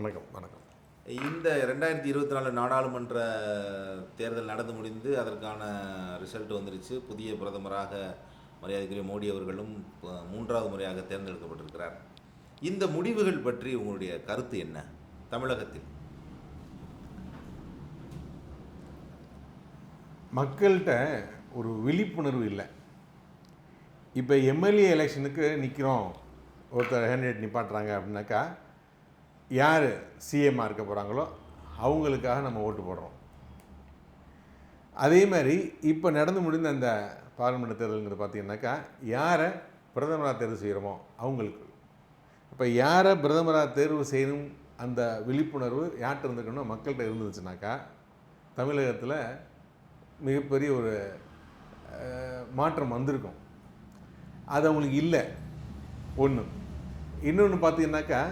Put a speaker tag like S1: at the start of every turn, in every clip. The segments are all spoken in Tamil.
S1: வணக்கம் வணக்கம்.
S2: இந்த ரெண்டாயிரத்தி இருபத்தி நாலு நாடாளுமன்ற தேர்தல் நடந்து முடிந்து அதற்கான ரிசல்ட் வந்துருச்சு. புதிய பிரதமராக மரியாதைக்குரிய மோடி அவர்களும் மூன்றாவது முறையாக தேர்ந்தெடுக்கப்பட்டிருக்கிறார். இந்த முடிவுகள் பற்றி உங்களுடைய கருத்து என்ன? தமிழகத்தில்.
S1: மக்கள்கிட்ட ஒரு விழிப்புணர்வு இல்லை. இப்போ எம்எல்ஏ எலெக்ஷனுக்கு நிற்கிறோம் ஒருத்தர் கேண்டிடேட் நிப்பாட்டுறாங்க அப்படின்னாக்கா யார் சிஎம்மாக இருக்க போகிறாங்களோ அவங்களுக்காக நம்ம ஓட்டு போடுறோம். அதே மாதிரி இப்போ நடந்து முடிந்த அந்த பார்லிமெண்ட் தேர்தலுங்கிறது பார்த்தீங்கன்னாக்கா யாரை பிரதமராக தேர்வு செய்கிறோமோ அவங்களுக்கு. இப்போ யாரை பிரதமராக தேர்வு செய்யணும் அந்த விழிப்புணர்வு யார்கிட்ட இருந்துக்கணும் மக்கள்கிட்ட இருந்துச்சுனாக்கா தமிழகத்தில் மிகப்பெரிய ஒரு மாற்றம் வந்திருக்கும். அது அவங்களுக்கு இல்லை. ஒன்று இன்னொன்று பார்த்தீங்கன்னாக்கா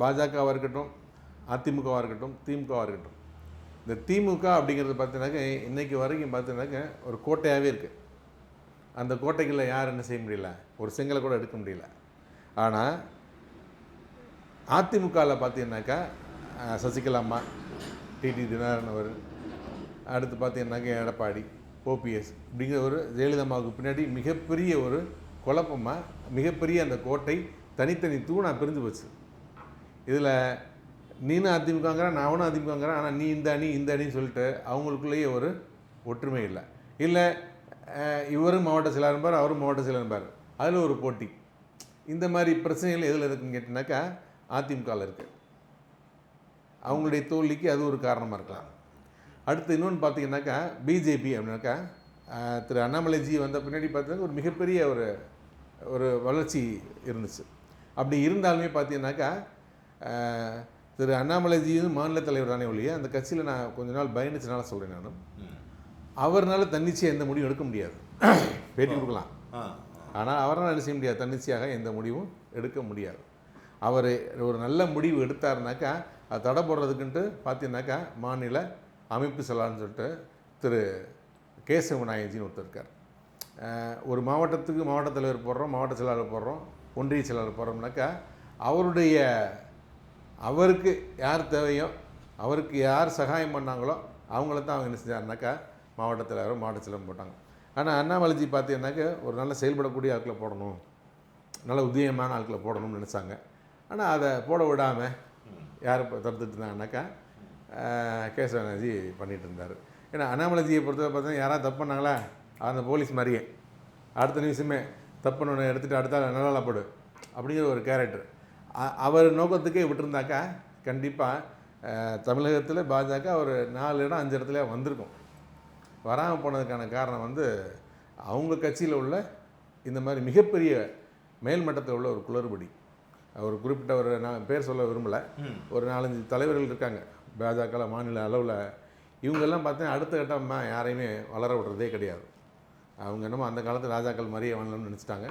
S1: பாஜகவாக இருக்கட்டும் அதிமுகவாக இருக்கட்டும் திமுகவாக இருக்கட்டும். இந்த திமுக அப்படிங்கிறது பார்த்தீங்கன்னாக்கா இன்றைக்கி வரைக்கும் பார்த்தீங்கன்னாக்க ஒரு கோட்டையாகவே இருக்குது அந்த கோட்டைகளில் யார் என்ன செய்ய முடியல? ஒரு செங்கலை கூட எடுக்க முடியல. ஆனால் அதிமுகவில் பார்த்தீங்கன்னாக்கா சசிகலா அம்மா டிடி தினகரன் அவர் அடுத்து பார்த்தீங்கன்னாக்கா எடப்பாடி ஓபிஎஸ் அப்படிங்கிற ஒரு ஜெயலலிதாமாவுக்கு பின்னாடி மிகப்பெரிய ஒரு குழப்பமாக மிகப்பெரிய அந்த கோட்டை தனித்தனி தூணாக பிரிஞ்சு போச்சு. இதில் நீனும் அதிமுகங்கிறேன் நானும் அதிமுகங்கிறேன் ஆனால் நீ இந்த அணி இந்த அணின்னு சொல்லிட்டு அவங்களுக்குள்ளேயே ஒரு ஒற்றுமை இல்லை. இல்லை இவரும் மாவட்ட செயலாளர் இருப்பார் அவரும் மாவட்ட செயலாளர் இருப்பார். அதில் ஒரு போட்டி. இந்த மாதிரி பிரச்சனைகள் எதில் இருக்குன்னு கேட்டினாக்கா அதிமுகவில் இருக்குது அவங்களுடைய தோல்விக்கு அது ஒரு காரணமாக இருக்கலாம். அடுத்து இன்னொன்று பார்த்தீங்கன்னாக்கா பிஜேபி அப்படின்னாக்கா திரு அண்ணாமலைஜி வந்த பின்னாடி பார்த்தீங்கன்னா ஒரு மிகப்பெரிய ஒரு ஒரு வளர்ச்சி இருந்துச்சு. அப்படி இருந்தாலுமே பார்த்தீங்கன்னாக்கா திரு அண்ணாமலைஜியும் மாநில தலைவர் தானே ஒழிய அந்த கட்சியில் நான் கொஞ்ச நாள் பயணிச்சனால சொல்கிறேன் நான். அவர்னால தன்னிச்சையாக எந்த முடிவும் எடுக்க முடியாது. பேட்டி கொடுக்கலாம். ஆனால் அவரால் என்ன செய்ய முடியாது? தன்னிச்சையாக எந்த முடிவும் எடுக்க முடியாது. அவர் ஒரு நல்ல முடிவு எடுத்தாருனாக்கா அது தடை போடுறதுக்குன்ட்டு பார்த்தீங்கன்னாக்கா மாநில அமைப்பு செயலாளர்னு சொல்லிட்டு திரு கேசவ நாயகஜின்னு ஒருத்தர் இருக்கார். ஒரு மாவட்டத்துக்கு மாவட்ட தலைவர் போடுறோம் மாவட்ட செயலாளர் போடுறோம் ஒன்றிய செயலாளர் போகிறோம்னாக்கா அவருடைய அவருக்கு யார் தேவையோ அவருக்கு யார் சகாயம் பண்ணாங்களோ அவங்கள தான் அவங்க என்ன செஞ்சாருனாக்கா மாவட்ட தலைவர் மாவட்ட செயலர் போட்டாங்க. ஆனால் அண்ணாமலைஜி பார்த்தீங்கன்னாக்கா ஒரு நல்ல செயல்படக்கூடிய ஆட்களை போடணும். நல்ல உதயமான ஆட்களை போடணும்னு நினச்சாங்க. ஆனால் அதை போட விடாமல் யார் தடுத்துட்டு இருந்தாங்கனாக்கா கேசவனாஜி பண்ணிகிட்டு இருந்தார் ஏன்னா அண்ணாமலைஜியை பொறுத்தவரை பார்த்தீங்கன்னா யாராவது தப்பு பண்ணாங்களா? அந்த போலீஸ் மாதிரியே. அடுத்த நிமிஷமே தப்பு பண்ண எடுத்துகிட்டு அடுத்த நல்லா போடு அப்படிங்கிற ஒரு கேரக்டர் அவர் நோக்கத்துக்கே விட்டுருந்தாக்கா கண்டிப்பாக தமிழகத்தில் பாஜக ஒரு நாலு இடம் அஞ்சு இடத்துல வந்திருக்கும். வராமல் போனதுக்கான காரணம் வந்து அவங்க கட்சியில் உள்ள இந்த மாதிரி மிகப்பெரிய மேல்மட்டத்தில் உள்ள ஒரு குளறுபடி. ஒரு குறிப்பிட்ட ஒரு நான் பேர் சொல்ல விரும்பலை. ஒரு நாலஞ்சு தலைவர்கள் இருக்காங்க பாஜக மாநில அளவில். இவங்கெல்லாம் பார்த்தீங்கன்னா அடுத்த கட்டமாக யாரையுமே வளர விடுறதே கிடையாது. அவங்க என்னமோ அந்த காலத்து ராஜாக்கள் மாதிரியே வாழணும்னு நினச்சிட்டாங்க.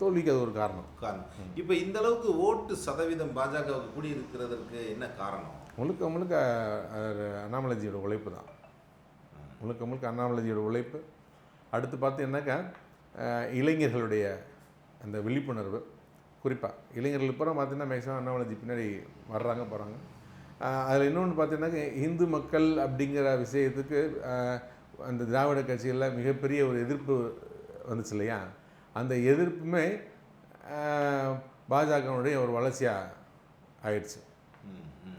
S1: தோல்விக்கு அது ஒரு காரணம்.
S2: காரணம். இப்போ இந்த அளவுக்கு ஓட்டு சதவீதம் பாஜகவுக்கு கூடி இருக்கிறதற்கு என்ன காரணம்?
S1: முழுக்க முழுக்க அண்ணாமலைஜியோட உழைப்பு தான். முழுக்க முழுக்க அண்ணாமலைஜியோட உழைப்பு. அடுத்து பார்த்தீங்கன்னாக்கா இளைஞர்களுடைய அந்த விழிப்புணர்வு. குறிப்பாக இளைஞர்கள் பூரா பார்த்தீங்கன்னா மேக்ஸிமம் அண்ணாமலைஜி பின்னாடி வர்றாங்க போகிறாங்க அதில் இன்னொன்று பார்த்தீங்கன்னாக்க இந்து மக்கள் அப்படிங்கிற விஷயத்துக்கு அந்த திராவிட கட்சிகளில் மிகப்பெரிய ஒரு எதிர்ப்பு வந்துச்சு இல்லையா? அந்த எதிர்ப்புமே பாஜகவுடைய ஒரு வளர்ச்சியாக ஆயிடுச்சு.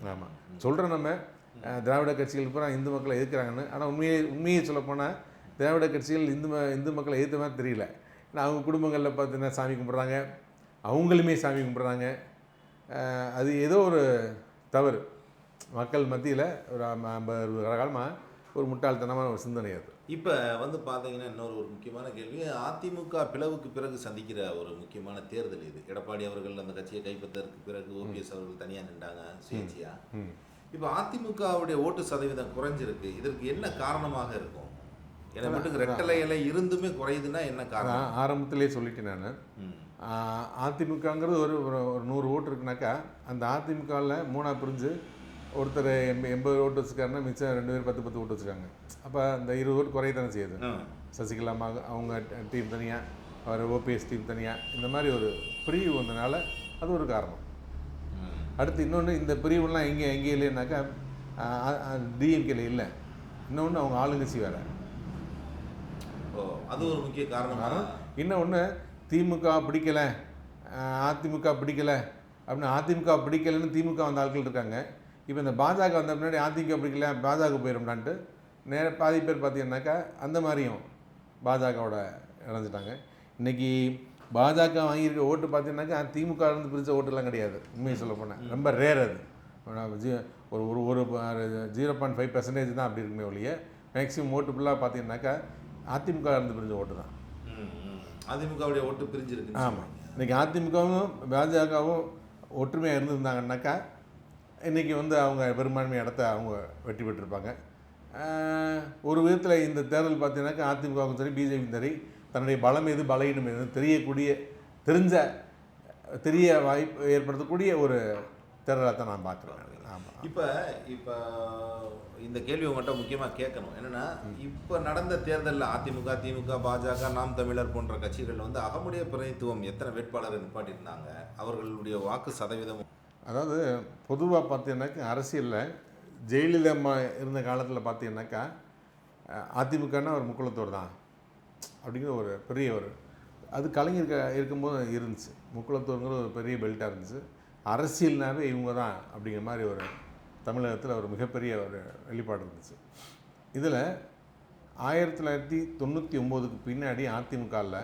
S1: ஆமாம் சொல்கிறோம் நம்ம. திராவிட கட்சிகள் பூரா இந்து மக்களை எதிர்க்கிறாங்கன்னு. ஆனால் உண்மையை உண்மையை சொல்லப்போனால் திராவிட கட்சிகள் இந்து ம இந்து மக்களை எதிர்த்த மாதிரி தெரியல. ஏன்னா அவங்க குடும்பங்களில் பார்த்தீங்கன்னா சாமி கும்பிட்றாங்க. அவங்களுமே சாமி கும்பிட்றாங்க. அது ஏதோ ஒரு தவறு. மக்கள் மத்தியில் ஒரு ஐம்ப- ஐம்பது அறுபது காலமாக ஒரு முட்டாள்தனமான ஒரு சிந்தனை அது.
S2: இப்போ வந்து பார்த்தீங்கன்னா இன்னொரு ஒரு முக்கியமான கேள்வி. அதிமுக பிளவுக்கு பிறகு சந்திக்கிற ஒரு முக்கியமான தேர்தல் இது. எடப்பாடி அவர்கள் அந்த கட்சியை கைப்பற்றதற்கு பிறகு ஓபிஎஸ் அவர்கள் தனியாக நின்றாங்க சுயேட்சையா?
S1: ம்.
S2: இப்போ அதிமுகவுடைய ஓட்டு சதவீதம் குறைஞ்சிருக்கு. இதற்கு என்ன காரணமாக இருக்கும்? ஏன்னா மட்டும் ரெட்டலை இலை இருந்துமே குறையுதுன்னா என்ன காரணம்?
S1: ஆரம்பத்திலே சொல்லிட்டேன் நான். அதிமுகங்கிறது ஒரு ஒரு ஒரு நூறு ஓட்டு இருக்குனாக்கா அந்த அதிமுகவில் மூணாக பிரிஞ்சு ஒருத்தர் எண்ப எண்பது ஓட்டு வச்சுருக்காருன்னா மிச்சம் ரெண்டு பேர் பத்து பத்து ஓட்டு வச்சுருக்காங்க. அப்போ அந்த இருபது ஓட்டு குறைய தானே செய்யுது.
S2: ம்.
S1: சசிகலா அம்மா அவங்க டீம் தனியாக அவர் ஓபிஎஸ் டீம் தனியாக இந்த மாதிரி ஒரு பிரிவு வந்தனால அது ஒரு காரணம். அடுத்து இன்னொன்று இந்த பிரிவுலாம் எங்கே எங்கே இல்லைன்னாக்கா டிஎம்கேல இல்லை. இன்னொன்று அவங்க ஆளுங்கட்சி வேறு.
S2: ஓ அது ஒரு முக்கிய காரணமா?
S1: இன்னொன்று திமுக பிடிக்கல. அதிமுக பிடிக்கல. அப்படின்னு அதிமுக பிடிக்கலன்னு திமுக வந்த ஆட்கள் இருக்காங்க. இப்போ இந்த பாஜக வந்த முன்னாடி அதிமுக பிடிக்கல பாஜக போயிடும்டான்ட்டு நேர பாதி பேர் பார்த்தீங்கன்னாக்கா அந்த மாதிரியும் பாஜகவோட இணைஞ்சிட்டாங்க. இன்னைக்கு பாஜக வாங்கியிருக்க ஓட்டு பார்த்தீங்கன்னாக்கா திமுக இருந்து பிரித்த ஓட்டுலாம் கிடையாது. உண்மையை சொல்ல போனேன் ரொம்ப ரேர் அது. ஜி- ஒரு ஒரு ஒரு ஜீரோ பாயிண்ட் ஃபைவ் பர்சன்டேஜ் தான் அப்படி இருக்குமே ஒழிய மேக்ஸிமம் ஓட்டு ஃபுல்லாக பார்த்தீங்கன்னாக்கா அதிமுக இருந்து பிரிஞ்ச ஓட்டு தான்.
S2: அதிமுகவுடைய ஓட்டு பிரிஞ்சிருக்கு
S1: ஆமாம் இன்னைக்கு அதிமுகவும் பாஜகவும் ஒற்றுமையாக இருந்திருந்தாங்கன்னாக்கா இன்றைக்கி வந்து அவங்க பெரும்பான்மை இடத்த அவங்க வெற்றி பெற்றிருப்பாங்க. ஒரு விதத்தில் இந்த தேர்தல் பார்த்தீங்கன்னாக்கா அதிமுகவுக்கும் சரி பிஜேபிக்கும் சரி தன்னுடைய பலம் எது பலவீனம் எது தெரியக்கூடிய தெரிஞ்ச தெரிய வாய்ப்பு ஏற்படுத்தக்கூடிய ஒரு தேர்தலாக தான் நான் பார்க்குறேன். ஆமாம்
S2: இப்போ இப்போ இந்த கேள்வி உங்கள்கிட்ட முக்கியமாக கேட்கணும். என்னன்னா இப்போ நடந்த தேர்தலில் அதிமுக திமுக பாஜக நாம் தமிழர் போன்ற கட்சிகள் வந்து அகமுடைய பிரதித்துவம் எத்தனை வேட்பாளரை நிப்பாட்டியிருந்தாங்க? அவர்களுடைய வாக்கு சதவீதம்
S1: அதாவது பொதுவாக பார்த்தீங்கன்னாக்கா அரசியலில் ஜெயலலிதா அம்மா இருந்த காலத்தில் பார்த்தீங்கன்னாக்கா அதிமுகன்னா ஒரு முக்குளத்தோர் தான். அப்படிங்கிற ஒரு பெரிய ஒரு அது கலைஞர் இருக்கும்போது இருந்துச்சு. முக்குளத்தூருங்கிற ஒரு பெரிய பெல்ட்டாக இருந்துச்சு. அரசியல்னாவே இவங்க தான் அப்படிங்கிற மாதிரி ஒரு தமிழகத்தில் ஒரு மிகப்பெரிய ஒரு வெளிப்பாடு இருந்துச்சு. இதில் ஆயிரத்தி தொள்ளாயிரத்தி தொண்ணூற்றி ஒம்போதுக்கு பின்னாடி அதிமுகவில்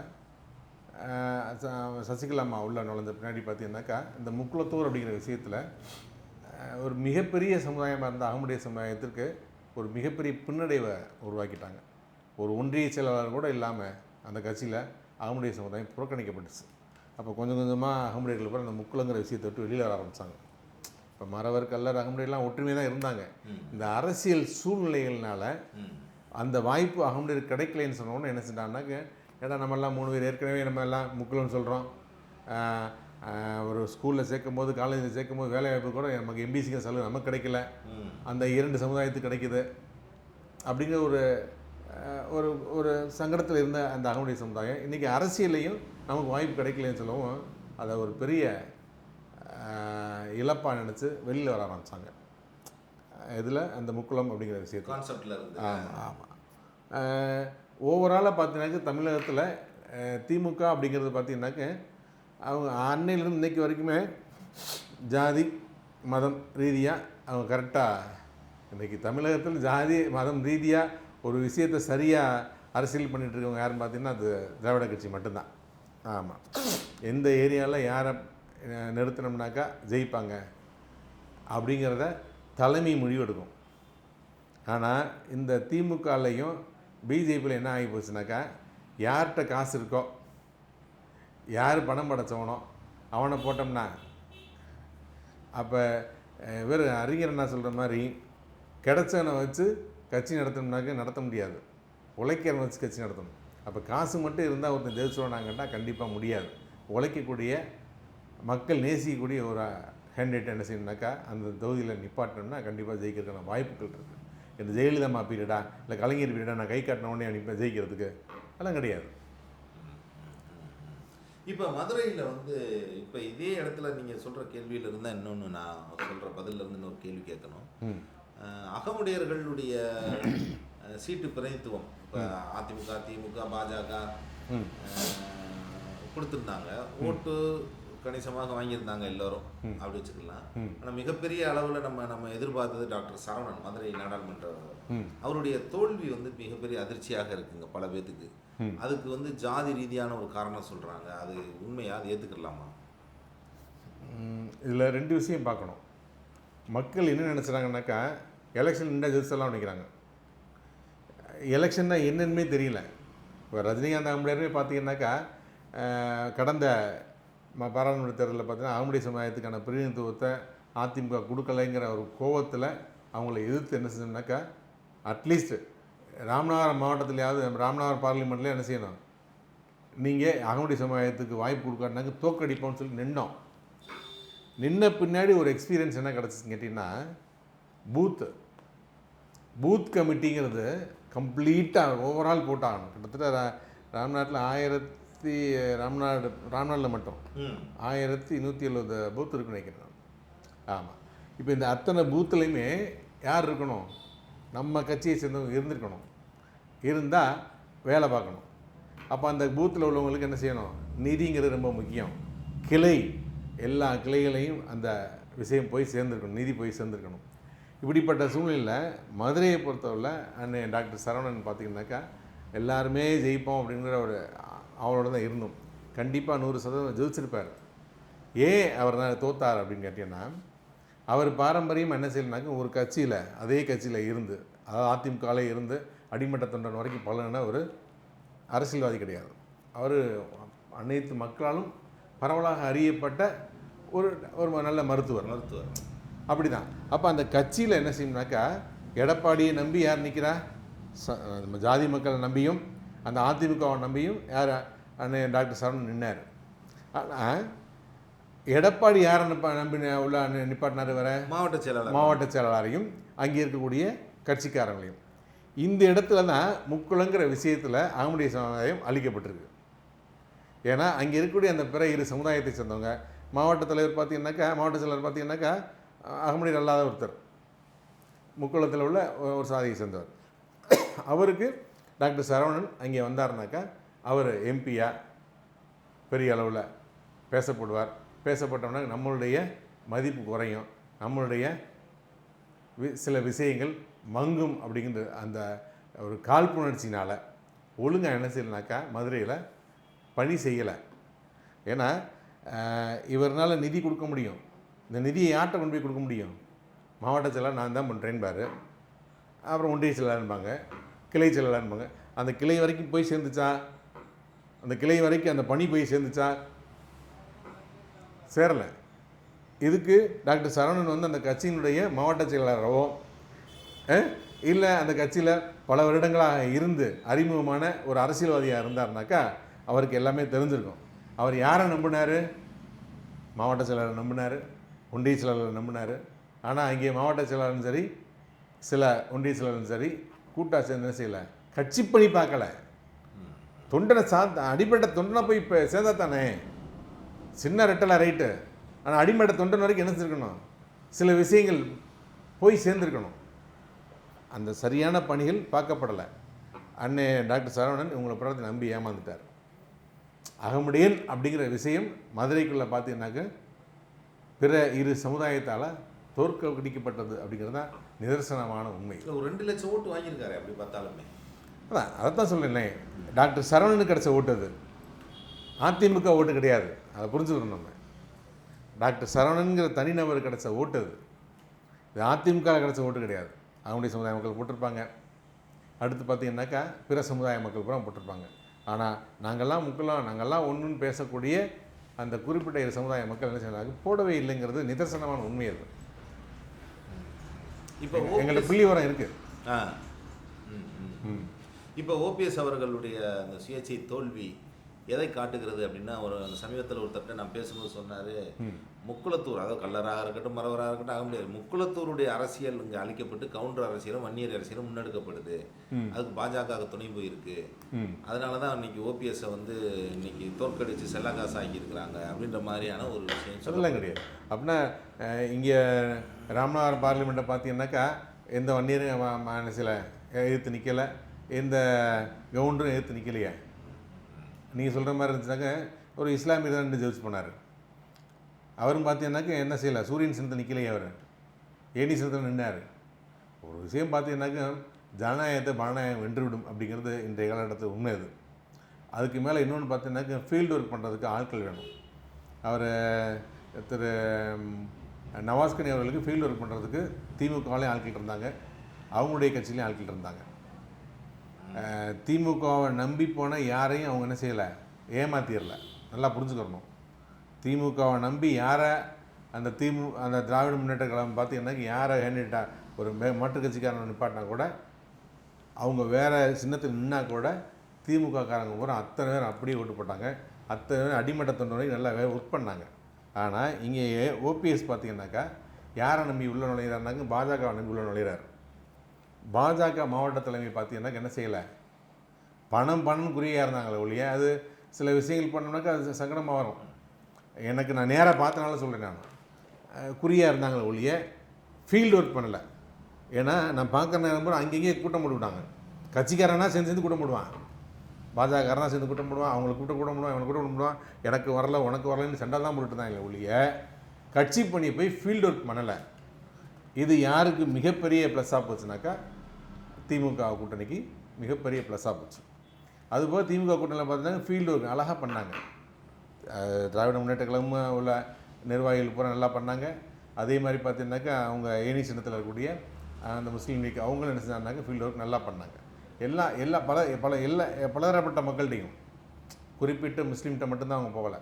S1: சசிகலா அம்மா உள்ள நுழைஞ்ச பின்னாடி பார்த்தீங்கன்னாக்கா இந்த முக்குளத்தூர் அப்படிங்கிற விஷயத்தில் ஒரு மிகப்பெரிய சமுதாயமாக இருந்த அகமுடைய சமுதாயத்திற்கு ஒரு மிகப்பெரிய பின்னடைவை உருவாக்கிட்டாங்க. ஒரு ஒன்றிய செயலாளர் கூட இல்லாமல் அந்த கட்சியில் அகமுடைய சமுதாயம் புறக்கணிக்கப்பட்டுச்சு. அப்போ கொஞ்சம் கொஞ்சமாக அகமுடையர்கள் கூட அந்த முக்குளங்கிற விஷயத்தை விட்டு வெளியில் வர ஆரம்பித்தாங்க இப்போ மறவர் கல்லர் அகமுடையெல்லாம் ஒற்றுமை தான் இருந்தாங்க இந்த அரசியல் சூழ்நிலைகள்னால. அந்த வாய்ப்பு அகமுடையர் கிடைக்கலன்னு சொன்னோன்னு என்ன செஞ்சான்னாக்க ஏடா நம்மெல்லாம் மூணு பேர் ஏற்கனவே நம்ம எல்லாம் முக்குலன்னு சொல்கிறோம் ஒரு ஸ்கூலில் சேர்க்கும் போது காலேஜில் சேர்க்கும் போது வேலை வாய்ப்பு கூட நமக்கு எம்பிசிக்கு சலுகை. நமக்கு கிடைக்கல. அந்த இரண்டு சமுதாயத்துக்கு கிடைக்குது. அப்படிங்கிற ஒரு ஒரு ஒரு சங்கடத்தில் இருந்த அந்த அகமுடைய சமுதாயம் இன்றைக்கி அரசியலையும் நமக்கு வாய்ப்பு கிடைக்கலன்னு சொல்லவும் அதை ஒரு பெரிய இழப்பாக நினச்சி வெளியில் வர ஆரம்பித்தாங்க இதில் அந்த முக்குளம் அப்படிங்கிற விஷயத்தில்.
S2: கான்செப்ட்ல
S1: ஆமாம் ஆமாம் ஓவராலாக பார்த்தீங்கன்னாக்க தமிழகத்தில் திமுக அப்படிங்கிறது பார்த்தீங்கன்னாக்க அவங்க அன்னையிலேருந்து இன்னைக்கு வரைக்குமே ஜாதி மதம் ரீதியாக அவங்க கரெக்டாக இன்றைக்கி தமிழகத்தில் ஜாதி மதம் ரீதியாக ஒரு விஷயத்தை சரியாக அரசியல் பண்ணிகிட்ருக்கவங்க இருக்கவங்க யாருன்னு பார்த்தீங்கன்னா அது திராவிட கட்சி மட்டும்தான். ஆமாம் எந்த ஏரியாவில் யாரை நிறுத்தினோம்னாக்கா ஜெயிப்பாங்க அப்படிங்கிறத தலைமை முடிவெடுக்கும். ஆனால் இந்த திமுகலையும் பிஜேபியில் என்ன ஆகி போச்சுனாக்கா யார்கிட்ட காசு இருக்கோ யார் பணம் படைச்சவனோ அவனை போட்டோம்னா அப்போ இவர் அறிஞர் என்ன சொல்கிற மாதிரி கிடைச்சவனை வச்சு கட்சி நடத்தணும்னாக்க நடத்த முடியாது. உழைக்கிறவனை வச்சு கட்சி நடத்தணும். அப்போ காசு மட்டும் இருந்தால் ஒருத்தன் ஜெயிச்சுவானாங்கன்னா கண்டிப்பாக முடியாது. உழைக்கக்கூடிய மக்கள் நேசிக்கக்கூடிய ஒரு கேண்டிடேட் என்ன செய்யணும்னாக்கா அந்த தொகுதியில் நிப்பாட்டணும்னா கண்டிப்பாக ஜெயிக்கிறதுக்கான வாய்ப்புகள் இருக்குது இந்த ஜெயலலிதா பீரியடா இல்லை கலைஞர் பீரியடா நான் கை காட்டின உடனே நிற்பேன் ஜெயிக்கிறதுக்கு? அதெல்லாம் கிடையாது.
S2: இப்போ மதுரையில் வந்து இப்போ இதே இடத்துல நீங்கள் சொல்கிற கேள்வியில இருந்தால் இன்னொன்று நான் சொல்கிற பதில்ல இருந்து இன்னொரு கேள்வி கேட்கணும். அகமுடையர்களுடைய சீட்டு பிரதித்துவம் இப்போ அதிமுக திமுக பாஜக கொடுத்துருந்தாங்க. ஓட்டு கணிசமாக வாங்கியிருந்தாங்க எல்லோரும். அப்படி வச்சுக்கலாம். ஆனால் மிகப்பெரிய அளவில் நம்ம நம்ம எதிர்பார்த்தது டாக்டர் சரவணன் மதுரை நாடாளுமன்ற அவருடைய தோல்வி வந்து மிகப்பெரிய அதிர்ச்சியாக இருக்குங்க பல பேத்துக்கு. அதுக்கு வந்து ஜாதி ரீதியான ஒரு காரணம் சொல்றாங்க. அது உண்மையா? அது ஏத்துக்கலாமா?
S1: இதில் ரெண்டு விஷயம் பார்க்கணும். மக்கள் என்ன நினச்சிறாங்கனாக்கா எலெக்ஷன் நின்றா ஜெயிச்செல்லாம் நினைக்கிறாங்க எலெக்ஷன்னா என்னன்னுமே தெரியல. இப்போ ரஜினிகாந்த் அம்பேருமே பார்த்தீங்கன்னாக்கா கடந்த பாராளுமன்ற தேர்தலில் பார்த்தீங்கன்னா ஆம்புடைய சமுதாயத்துக்கான பிரதிநிதித்துவத்தை அதிமுக கொடுக்கலைங்கிற ஒரு கோவத்தில் அவங்கள எதிர்த்து என்ன செஞ்சோம்னாக்கா அட்லீஸ்ட் ராமநாதபுரம் மாவட்டத்திலேயாவது ராமநாதபுரம் பார்லிமெண்ட்லேயே என்ன செய்யணும்? நீங்கள் அகமுடி சமுதாயத்துக்கு வாய்ப்பு கொடுக்காட்டினாக்க தோக்கடிப்போம்னு சொல்லி நின்னோம். நின்ன பின்னாடி ஒரு எக்ஸ்பீரியன்ஸ் என்ன கிடச்சின்னு கேட்டிங்கன்னா பூத்து பூத் கமிட்டிங்கிறது கம்ப்ளீட்டாக ஓவரால் போட்டாகணும். கிட்டத்தட்ட ரா- ராம்நாட்டில் ஆயிரத்தி ராம்நாடு ராம்நாட்டில் மட்டும். ஆயிரத்தி நூற்றி எழுபது பூத் இருக்குன்னு நினைக்கிறேன் ஆமாம் இப்போ இந்த அத்தனை பூத்துலையுமே யார் இருக்கணும்? நம்ம கட்சியை சேர்ந்தவங்க இருந்திருக்கணும். இருந்தால் வேலை பார்க்கணும். அப்போ அந்த பூத்தில் உள்ளவங்களுக்கு என்ன செய்யணும்? நிதிங்கிறது ரொம்ப முக்கியம். கிளை எல்லா கிளைகளையும் அந்த விஷயம் போய் சேர்ந்துருக்கணும். நிதி போய் சேர்ந்துருக்கணும். இப்படிப்பட்ட சூழ்நிலையில் மதுரையை பொறுத்தவரை அண்ணன் டாக்டர் சரவணன் பார்த்தீங்கன்னாக்கா எல்லாருமே ஜெயிப்போம் அப்படிங்கிற ஒரு அவளோட தான் இருந்தோம். கண்டிப்பாக நூறு சதவீதம் ஜெயிச்சிருப்பார். ஏன் அவர் நான் தோத்தார் அப்படின்னு கேட்டீங்கன்னா அவர் பாரம்பரியம் என்ன செய்யணும்னாக்க ஒரு கட்சியில் அதே கட்சியில் இருந்து அதாவது அதிமுகவில் இருந்து அடிமட்ட தொண்டன் வரைக்கும் பலன ஒரு அரசியல்வாதி கிடையாது. அவர் அனைத்து மக்களாலும் பரவலாக அறியப்பட்ட ஒரு ஒரு நல்ல மருத்துவர்.
S2: மருத்துவர்.
S1: அப்படிதான். அப்போ அந்த கட்சியில் என்ன செய்யணும்னாக்கா எடப்பாடியை நம்பி யார் நிற்கிறா ஜாதி மக்களை நம்பியும் அந்த அதிமுகவை நம்பியும் யார் அண்ணன் டாக்டர் சரவணன் நின்னார். ஆனால் எடப்பாடி யாரை நம்ப உள்ள நிப்பாட்டினார் வர
S2: மாவட்ட செயலாளர்
S1: மாவட்ட செயலாளரையும் அங்கே இருக்கக்கூடிய கட்சிக்காரங்களையும். இந்த இடத்துல தான் முக்குளங்கிற விஷயத்தில் அகமுடைய சமுதாயம் அளிக்கப்பட்டிருக்கு ஏன்னா அங்கே இருக்கக்கூடிய அந்த பிற இரு சமுதாயத்தை சேர்ந்தவங்க மாவட்ட தலைவர் பார்த்தீங்கன்னாக்கா மாவட்ட செயலர் பார்த்தீங்கன்னாக்கா அகமுடி அல்லாத ஒருத்தர். முக்குளத்தில் உள்ள ஒரு சாதியை சேர்ந்தவர். அவருக்கு டாக்டர் சரவணன் அங்கே வந்தாருனாக்கா அவர் எம்பியாக பெரிய அளவில் பேசப்படுவார். பேசப்பட்டோம்னா நம்மளுடைய மதிப்பு குறையும். நம்மளுடைய வி- சில விஷயங்கள் மங்கும் அப்படிங்கிற அந்த ஒரு காழ்ப்புணர்ச்சினால் ஒழுங்காக என்ன செய்யலைனாக்கா மதுரையில் பணி செய்யலை. ஏன்னா இவர்னால் நிதி கொடுக்க முடியும். இந்த நிதியை யார்கிட்ட கொண்டு போய் கொடுக்க முடியும்? மாவட்ட செயலாளர் நான் தான் பண்ணுறேன்பார் அப்புறம் ஒன்றிய செயலாளர்பாங்க கிளை செல்லலான்பாங்க அந்த கிளை வரைக்கும் போய் சேர்ந்துச்சா? அந்த கிளை வரைக்கும் அந்த பணி போய் சேர்ந்துச்சா? சேரலை. இதுக்கு டாக்டர் சரவணன் வந்து அந்த கட்சியினுடைய மாவட்ட செயலாளரவோ இல்லை அந்த கட்சியில் பல வருடங்களாக இருந்து அறிமுகமான ஒரு அரசியல்வாதியாக இருந்தார்னாக்கா அவருக்கு எல்லாமே தெரிஞ்சிருக்கும். அவர் யாரை நம்பினார்? மாவட்ட செயலாளர் நம்பினார் ஒன்றிய செயலாளர் நம்பினார். ஆனால் அங்கே மாவட்ட செயலாளரும் சரி சில ஒன்றிய செயலாளரும் சரி கூட்டாக சேர்ந்து என்ன செய்யலை? கட்சி பணி பார்க்கல. தொண்டனை சா அடிப்பட்ட தொண்டனை போய் இப்போ சேர்ந்தா தானே? சின்ன ரெட்டலா ரைட்டு. ஆனால் அடிமட்ட தொண்டன் வரைக்கும் என்ன செஞ்சிருக்கணும்? சில விஷயங்கள் போய் சேர்ந்துருக்கணும். அந்த சரியான பணிகள் பார்க்கப்படலை. அண்ணே டாக்டர் சரவணன் உங்களை படத்தை நம்பி ஏமாந்துட்டார். அகமுடையன் அப்படிங்கிற விஷயம் மதுரைக்குள்ளே பார்த்தீங்கன்னாக்க பிற இரு சமுதாயத்தால் தோற்கடிக்கப்பட்டது அப்படிங்கிறது தான் நிதர்சனமான உண்மை.
S2: ஒரு ரெண்டு லட்சம் ஓட்டு வாங்கியிருக்காரு அப்படி பார்த்தாலுமே.
S1: அதான் அதைத்தான் சொல்லேனே டாக்டர் சரவணனுக்கு கிடைச்ச ஓட்டு அது. அதிமுக ஓட்டு கிடையாது. அதை புரிஞ்சுக்கணும் நம்ம. டாக்டர் சரவணன்கிற தனிநபர் கிடைச்ச ஓட்டு அது. இது அதிமுக கிடைச்ச ஓட்டு கிடையாது. அவங்களுடைய சமுதாய மக்கள் போட்டிருப்பாங்க. அடுத்து பார்த்தீங்கன்னாக்கா பிற சமுதாய மக்கள் பூரா போட்டிருப்பாங்க. ஆனால் நாங்கள்லாம் முக்கலாம் நாங்கள்லாம் ஒன்றுன்னு பேசக்கூடிய அந்த குறிப்பிட்ட சமுதாய மக்கள் என்ன செய்யறாங்க? போடவே இல்லைங்கிறது நிதர்சனமான உண்மை அது.
S2: இப்போ
S1: எங்கள்ட்ட புள்ளி வரம் இருக்குது
S2: ஆ. இப்போ ஓபிஎஸ் அவர்களுடைய அந்த சுயேட்சை தோல்வி எதை காட்டுகிறது அப்படின்னா ஒரு அந்த சமீபத்தில் ஒருத்தர்கிட்ட நான் பேசும்போது சொன்னார் முக்குளத்தூர் அதாவது கல்லராக இருக்கட்டும் மரவராக இருக்கட்டும் ஆக முடியாது. முக்குளத்தூருடைய அரசியல் இங்கே அழிக்கப்பட்டு கவுண்டர் அரசியலும் வன்னியர் அரசியலும் முன்னெடுக்கப்படுது. அதுக்கு பாஜக துணை போயிருக்கு. அதனால தான் இன்னைக்கு ஓபிஎஸ்ஸை வந்து இன்னைக்கு தோற்கடிச்சு செல்லக்காசு ஆக்கியிருக்கிறாங்க அப்படின்ற மாதிரியான ஒரு விஷயம் சொல்ல
S1: அதெல்லாம் கிடையாது. அப்படின்னா இங்கே ராமநாதபுரம் பார்லிமெண்ட்டை பார்த்தீங்கன்னாக்கா எந்த வன்னியரும் ம- மனசில் எதிர்த்து நிற்கலை எந்த கவுண்டரும் எதிர்த்து நிற்கலையே நீங்கள் சொல்கிற மாதிரி இருந்துச்சுனாக்க ஒரு இஸ்லாமியர் தான் நின்று ஜெயிச்சு போனார் அவரும் பார்த்தீங்கன்னாக்க என்ன செய்யலை சூரியன் சின்னத்தை நிற்கலையே அவர். ஏணி சின்னத்தில் நின்னார். ஒரு விஷயம் பார்த்தீங்கன்னாக்க ஜனநாயகத்தை பணநாயகம் வென்றுவிடும் அப்படிங்கிறது இன்றைய காலகட்டத்தில் உண்மை அது. அதுக்கு மேலே இன்னொன்று பார்த்தீங்கன்னாக்க ஃபீல்டு ஒர்க் பண்ணுறதுக்கு ஆட்கள் வேணும். அவர் திரு நவாஸ்கனி அவர்களுக்கு ஃபீல்டு ஒர்க் பண்ணுறதுக்கு திமுகவிலையும் ஆட்கள் இருந்தாங்க. அவங்களுடைய கட்சியிலையும் ஆட்கள் இருந்தாங்க. திமுகவை நம்பி போன யாரையும் அவங்க என்ன செய்யலை? ஏமாத்திடல நல்லா புரிஞ்சுக்கணும். திமுகவை நம்பி யாரை அந்த திமு அந்த திராவிட முன்னேற்ற கழகம் பார்த்தீங்கன்னா யாரை ஹேண்டிட்டா ஒரு மே மாற்று கட்சிக்காரனை நிப்பாட்டினா கூட அவங்க வேறு சின்னத்தில் நின்னா கூட திமுக காரங்க பூரா அத்தனை பேர் அப்படியே ஓட்டு போட்டாங்க. அத்தனை பேர் அடிமட்ட தொண்டரையும் வரைக்கும் நல்லா ஒர்க் பண்ணாங்க. ஆனால் இங்கே ஓபிஎஸ் பார்த்தீங்கன்னாக்கா யாரை நம்பி உள்ளே நுழையிறாருனாக்க பாஜகவை நம்பி உள்ள நுழையிறாரு. பாஜக மாவட்ட தலைமை பார்த்தீங்கன்னா என்ன செய்யலை? பணம் பணம் குறியாக இருந்தாங்களே ஒழிய அது சில விஷயங்கள் பண்ணோம்னாக்கா அது சங்கடமாக வரும். எனக்கு நான் நேராக பார்த்தனால சொல்கிறேன் நான். குறியாக இருந்தாங்களே ஒழிய ஃபீல்டு ஒர்க் பண்ணலை. ஏன்னா நான் பார்க்குற நேரம் பூரா அங்கங்கே கூட்டம் போட்டு விட்டாங்க. கட்சிக்காரனா சேர்ந்து சேர்ந்து கூட்டம் போடுவான். பாஜகக்காரனா சேர்ந்து கூட்டம் போடுவான். அவங்களை கூட்டம் கூட போடுவான் இவனை கூட்டம் போடுவான் எனக்கு வரல உனக்கு வரலன்னு சண்டை தான் போட்டுருந்தாங்க ஒழிய கட்சி பணியை போய் ஃபீல்டு ஒர்க் பண்ணலை. இது யாருக்கு மிகப்பெரிய ப்ளஸ்ஸாக போச்சுனாக்கா திமுக கூட்டணிக்கு மிகப்பெரிய ப்ளஸ்ஸாக போச்சு. அதுபோல் திமுக கூட்டணியில் பார்த்தீங்கன்னா ஃபீல்டு ஒர்க் அழகாக பண்ணாங்க. திராவிட முன்னேற்ற கழகம் உள்ள நிர்வாகிகள் பூரா நல்லா பண்ணாங்க. அதே மாதிரி பார்த்தீங்கன்னாக்கா அவங்க ஏனி சின்னத்தில் இருக்கக்கூடிய அந்த முஸ்லீம் லீக் அவங்களும் என்ன செஞ்சாங்க ஃபீல்டு ஒர்க் நல்லா பண்ணாங்க. எல்லா எல்லா பல பல எல்லா பலதரப்பட்ட மக்கள்கிட்டையும் குறிப்பிட்டு முஸ்லீம்கிட்ட மட்டும்தான் அவங்க போகலை.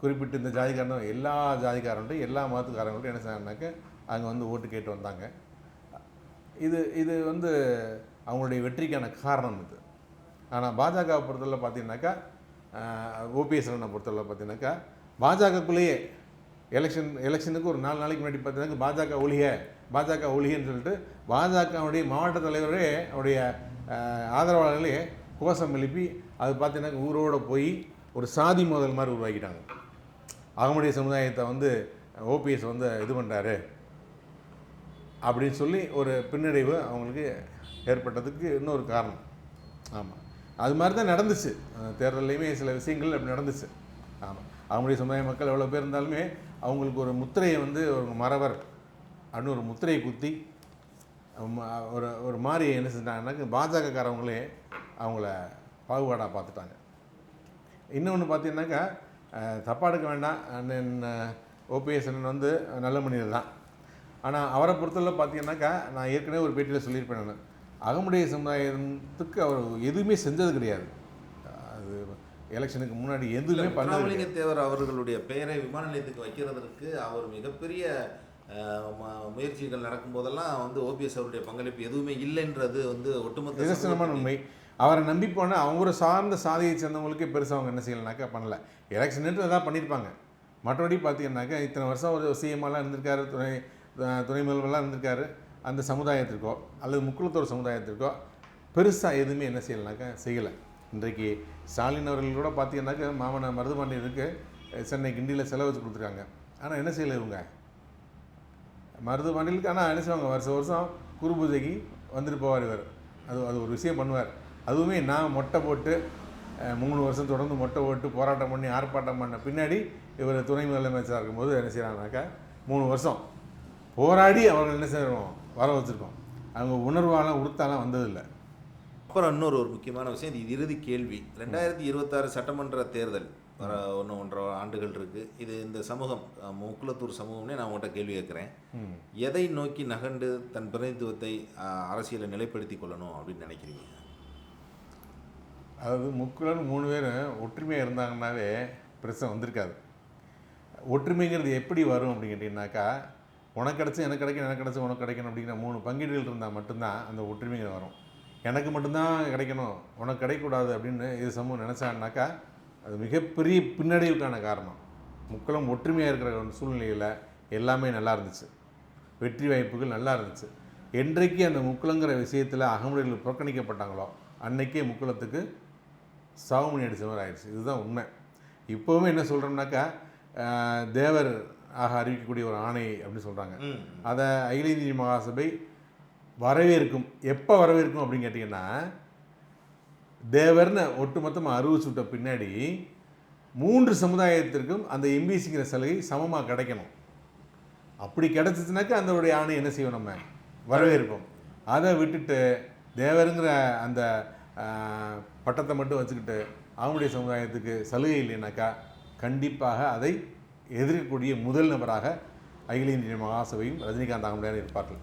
S1: குறிப்பிட்டு இந்த ஜாதிக்காரனும் எல்லா ஜாதிக்காரன்ட்டும் எல்லா மதத்துக்காரங்கள்ட்டும் என்ன செஞ்சாங்கனாக்க அங்கே வந்து ஓட்டு கேட்டு வந்தாங்க. இது இது வந்து அவங்களுடைய வெற்றிக்கான காரணம் இது. ஆனால் பாஜகவை பொறுத்தவரை பார்த்தீங்கன்னாக்கா ஓபிஎஸ் அண்ணனை பொறுத்தவரை பார்த்தீங்கன்னாக்கா பாஜகக்குள்ளேயே எலெக்ஷன் எலெக்ஷனுக்கு ஒரு நாலு நாளைக்கு முன்னாடி பார்த்தீங்கன்னா பாஜக ஒழிய பாஜக ஒழியன்னு சொல்லிட்டு பாஜகவுடைய மாவட்ட தலைவரே அவருடைய ஆதரவாளர்களே கோஷம் எழுப்பி அது பார்த்தீங்கன்னா ஊரோட போய் ஒரு சாதி மோதல் மாதிரி உருவாக்கிட்டாங்க. அகமுடைய சமுதாயத்தை வந்து ஓபிஎஸ் வந்து இது பண்ணுறாரு அப்படின்னு சொல்லி ஒரு பின்னடைவு அவங்களுக்கு ஏற்பட்டதுக்கு இன்னொரு காரணம். ஆமாம் அது மாதிரி தான் நடந்துச்சு. தேர்தல்லையுமே சில விஷயங்கள் அப்படி நடந்துச்சு. ஆமாம் அவங்களுடைய சமுதாய மக்கள் எவ்வளோ பேர் இருந்தாலுமே அவங்களுக்கு ஒரு முத்திரையை வந்து ஒரு மறவர் அப்படின்னு ஒரு முத்திரையை குத்தி ஒரு ஒரு மாதிரி என்ன செஞ்சாங்கன்னாக்க பாஜகக்காரவங்களே அவங்கள பாகுபாடாக பார்த்துட்டாங்க. இன்னொன்று பார்த்தீங்கன்னாக்கா அஹ், தப்பா எடுக்க வேண்டாம். அண்ணன் ஓபிஎஸ் வந்து நல்ல மனிதர் தான். ஆனால் அவரை பொறுத்தவரை பார்த்தீங்கன்னாக்கா நான் ஏற்கனவே ஒரு பேட்டியில் சொல்லியிருப்பேன் நான். அகமுடைய சமுதாயத்துக்கு அவர் எதுவுமே செஞ்சது கிடையாது. அது எலெக்ஷனுக்கு முன்னாடி எதுவுமே.
S2: முத்துராமலிங்க தேவர் அவர்களுடைய பெயரை விமான நிலையத்துக்கு வைக்கிறதற்கு அவர் மிகப்பெரிய முயற்சிகள் நடக்கும்போதெல்லாம் வந்து ஓபிஎஸ் அவருடைய பங்களிப்பு எதுவுமே இல்லைன்றது வந்து ஒட்டுமொத்த
S1: நிதர்சனமான உண்மை. அவரை நம்பி போனால் அவங்க ஒரு சார்ந்த சாதியை சேர்ந்தவங்களுக்கே பெருசாக அவங்க என்ன செய்யலைனாக்கா பண்ணல. எலெக்ஷன் தான் பண்ணியிருப்பாங்க. மற்றபடி பார்த்தீங்கன்னாக்கா இத்தனை வருஷம் ஒரு சிஎம்ஆலாம் இருந்திருக்காரு துணை துணை முதல்வர்லாம் இருந்திருக்காரு. அந்த சமுதாயத்திற்கோ அல்லது முக்குளத்தோர் சமுதாயத்திற்கோ பெருசாக எதுவுமே என்ன செய்யலைனாக்கா செய்யலை. இன்றைக்கு ஸ்டாலின் அவர்கள் கூட பார்த்தீங்கன்னாக்கா மாமன மருதுபாண்டியனுக்கு சென்னை கிண்டியில் செலவு வச்சு கொடுத்துருக்காங்க. ஆனால் என்ன செய்யலை இவங்க? மருதுபாண்டியலுக்கு ஆனால் என்ன செய்வாங்க? வருஷம் வருஷம் குரு பூஜைக்கு வந்துட்டு போவார் இவர். அது அது ஒரு விஷயம் பண்ணுவார். அதுவுமே நான் மொட்டை போட்டு மூணு வருஷம் தொடர்ந்து மொட்டை போட்டு போராட்டம் பண்ணி ஆர்ப்பாட்டம் பண்ண பின்னாடி இவர் துணை முதலமைச்சராக இருக்கும்போது என்ன செய்கிறாங்கனாக்கா மூணு வருஷம் போராடி அவர்கள் என்ன செய்கிறோம் வர வச்சுருக்கோம். அவங்க உணர்வாலாம் உடுத்தாலாம் வந்ததில்லை.
S2: அப்புறம் இன்னொரு ஒரு முக்கியமான விஷயம் இது இறுதி கேள்வி. ரெண்டாயிரத்தி இருபத்தாறு சட்டமன்ற தேர்தல் வர ஒன்று ஒன்றரை ஆண்டுகள் இருக்குது இது இந்த சமூகம் முக்குளத்தூர் சமூகம்னே நான் உங்கள்கிட்ட கேள்வி கேட்குறேன். எதை நோக்கி நகண்டு தன் பிரதிநிதித்துவத்தை அரசியலை நிலைப்படுத்தி கொள்ளணும் அப்படின்னு நினைக்கிறீங்க?
S1: அதாவது முக்குலன்னு மூணு பேரும் ஒற்றுமையாக இருந்தாங்கன்னாவே பிரச்சனை வந்திருக்காது. ஒற்றுமைங்கிறது எப்படி வரும் அப்படின்னு கேட்டிங்கனாக்கா உனக்கு கிடச்சி எனக்கு கிடைக்கும் எனக்கு கிடச்சி உனக்கு கிடைக்கணும் அப்படிங்கிற மூணு பங்கீடுகள் இருந்தால் மட்டும்தான் அந்த ஒற்றுமைகள் வரும். எனக்கு மட்டும்தான் கிடைக்கணும் உனக்கு கிடைக்கக்கூடாது அப்படின்னு இது சமூகம் நினச்சாங்கனாக்கா அது மிகப்பெரிய பின்னடைவுக்கான காரணம். முக்களும் ஒற்றுமையாக இருக்கிற ஒரு சூழ்நிலையில் எல்லாமே நல்லா இருந்துச்சு. வெற்றி வாய்ப்புகள் நல்லா இருந்துச்சு. என்றைக்கு அந்த முக்குளங்கிற விஷயத்தில் அகமுடைகள் புறக்கணிக்கப்பட்டாங்களோ அன்னைக்கே முக்குளத்துக்கு சாவுமணி அடித்த மாதிரி ஆயிடுச்சு. இதுதான் உண்மை. இப்போவுமே என்ன சொல்கிறோம்னாக்கா தேவர் ஆக அறிவிக்கக்கூடிய ஒரு ஆணை அப்படின்னு சொல்கிறாங்க அதை அகில இந்திய மகாசபை வரவேற்கும். எப்போ வரவேற்கும் அப்படின்னு கேட்டிங்கன்னா தேவர்னு ஒட்டுமொத்தமாக அறிவிச்சு விட்ட பின்னாடி மூன்று சமுதாயத்திற்கும் அந்த எம்பிசிங்கிற சலுகை சமமாக கிடைக்கணும். அப்படி கிடைச்சிச்சுனாக்கா அதனுடைய ஆணை என்ன செய்வோம் நம்ம? வரவேற்போம். அதை விட்டுட்டு தேவருங்கிற அந்த பட்டத்தை மட்டும் வச்சுக்கிட்டு அவங்களுடைய சமுதாயத்துக்கு சலுகை இல்லைனாக்கா கண்டிப்பாக அதை எதிர்க்கக்கூடிய முதல் நபராக அகில இந்திய மகாசபையும் ரஜினிகாந்த் ஆகமுடியாது இருப்பார்கள்.